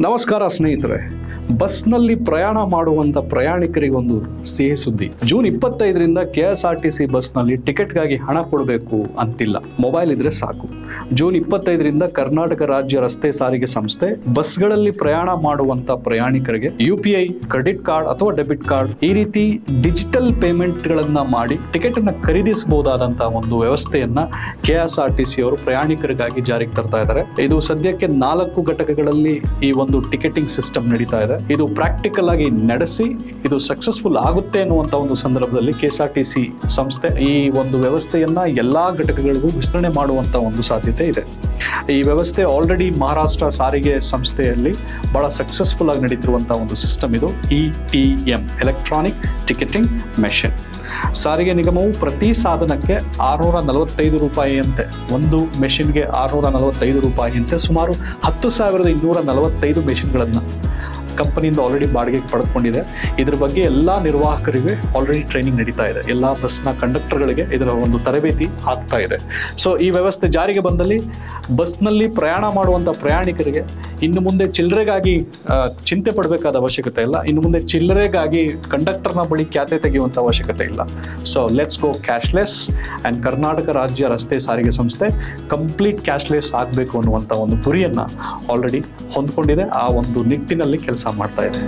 ನಮಸ್ಕಾರ ಸ್ನೇಹಿತರೆ. ಬಸ್ನಲ್ಲಿ ಪ್ರಯಾಣ ಮಾಡುವಂತ ಪ್ರಯಾಣಿಕರಿಗೊಂದು ಸಿಹಿ ಸುದ್ದಿ. ಜೂನ್ ಇಪ್ಪತ್ತೈದರಿಂದ K S R T C ಬಸ್ನಲ್ಲಿ ಟಿಕೆಟ್ಗಾಗಿ ಹಣ ಕೊಡಬೇಕು ಅಂತಿಲ್ಲ. ಮೊಬೈಲ್ ಇದ್ರೆ ಸಾಕು. ಜೂನ್ ಇಪ್ಪತ್ತೈದರಿಂದ ಕರ್ನಾಟಕ ರಾಜ್ಯ ರಸ್ತೆ ಸಾರಿಗೆ ಸಂಸ್ಥೆ ಬಸ್ಗಳಲ್ಲಿ ಪ್ರಯಾಣ ಮಾಡುವಂತ ಪ್ರಯಾಣಿಕರಿಗೆ U P I, credit card ಅಥವಾ ಡೆಬಿಟ್ ಕಾರ್ಡ್ ಈ ರೀತಿ ಡಿಜಿಟಲ್ ಪೇಮೆಂಟ್ ಗಳನ್ನ ಮಾಡಿ ಟಿಕೆಟ್ ಅನ್ನ ಖರೀದಿಸಬಹುದಾದಂತಹ ಒಂದು ವ್ಯವಸ್ಥೆಯನ್ನ ಕೆ ಆರ್ ಟಿ ಸಿ ಅವರು ಪ್ರಯಾಣಿಕರಿಗಾಗಿ ಜಾರಿಗೆ ತರ್ತಾ ಇದ್ದಾರೆ. ಇದು ಸದ್ಯಕ್ಕೆ ನಾಲ್ಕು ಘಟಕಗಳಲ್ಲಿ ಈ ಒಂದು ಟಿಕೆಟಿಂಗ್ ಸಿಸ್ಟಮ್ ನಡೀತಾ ಇದೆ. ಇದು ಪ್ರಾಕ್ಟಿಕಲ್ ಆಗಿ ನಡೆಸಿ, ಇದು ಸಕ್ಸಸ್ಫುಲ್ ಆಗುತ್ತೆ ಅನ್ನುವಂತ ಒಂದು ಸಂದರ್ಭದಲ್ಲಿ K S R T C ಸಂಸ್ಥೆ ಈ ಒಂದು ವ್ಯವಸ್ಥೆಯನ್ನ ಎಲ್ಲಾ ಘಟಕಗಳಿಗೂ ವಿಸ್ತರಣೆ ಮಾಡುವಂತ ಒಂದು ಸಾಧ್ಯತೆ ಇದೆ. ಈ ವ್ಯವಸ್ಥೆ ಆಲ್ರೆಡಿ ಮಹಾರಾಷ್ಟ್ರ ಸಾರಿಗೆ ಸಂಸ್ಥೆಯಲ್ಲಿ ಬಹಳ ಸಕ್ಸಸ್ಫುಲ್ ಆಗಿ ನಡೀತಿರುವಂತಹ ಒಂದು ಸಿಸ್ಟಮ್ ಇದು E T M electronic ticketing machine ಸಾರಿಗೆ ನಿಗಮವು ಪ್ರತಿ ಸಾಧನಕ್ಕೆ ಆರುನೂರ ನಲವತ್ತೈದು ರೂಪಾಯಿಯಂತೆ, ಒಂದು ಮೆಷಿನ್ಗೆ ಆರುನೂರ ನಲವತ್ತೈದು ರೂಪಾಯಿಯಂತೆ ಸುಮಾರು ಹತ್ತು ಸಾವಿರದ ಇನ್ನೂರ ನಲವತ್ತೈದು ಮೆಷಿನ್ಗಳನ್ನು ಕಂಪನಿಯಿಂದ ಆಲ್ರೆಡಿ ಬಾಡಿಗೆಗೆ ಪಡೆದುಕೊಂಡಿದೆ. ಇದ್ರ ಬಗ್ಗೆ ಎಲ್ಲ ನಿರ್ವಾಹಕರಿಗೆ ಆಲ್ರೆಡಿ ಟ್ರೈನಿಂಗ್ ನಡೀತಾ ಇದೆ. ಎಲ್ಲ ಬಸ್ನ ಕಂಡಕ್ಟರ್ಗಳಿಗೆ ಇದರ ಒಂದು ತರಬೇತಿ ಆಗ್ತಾ ಇದೆ. ಸೊ ಈ ವ್ಯವಸ್ಥೆ ಜಾರಿಗೆ ಬಂದಲ್ಲಿ ಬಸ್ನಲ್ಲಿ ಪ್ರಯಾಣ ಮಾಡುವಂಥ ಪ್ರಯಾಣಿಕರಿಗೆ ಇನ್ನು ಮುಂದೆ ಚಿಲ್ಲರೆಗಾಗಿ ಚಿಂತೆ ಪಡಬೇಕಾದ ಅವಶ್ಯಕತೆ ಇಲ್ಲ. ಇನ್ನು ಮುಂದೆ ಚಿಲ್ಲರೆಗಾಗಿ ಕಂಡಕ್ಟರ್ನ ಬಳಿ ಖ್ಯಾತೆ ತೆಗೆಯುವಂಥ ಅವಶ್ಯಕತೆ ಇಲ್ಲ. So let's go cashless and Karnataka ರಾಜ್ಯ ರಸ್ತೆ ಸಾರಿಗೆ ಸಂಸ್ಥೆ ಕಂಪ್ಲೀಟ್ ಕ್ಯಾಶ್ಲೆಸ್ ಆಗಬೇಕು ಅನ್ನುವಂಥ ಒಂದು ಗುರಿಯನ್ನು ಆಲ್ರೆಡಿ ಹೊಂದ್ಕೊಂಡಿದೆ. ಆ ಒಂದು ನಿಟ್ಟಿನಲ್ಲಿ ಕೆಲಸ ಮಾಡ್ತಾ ಇದೆ.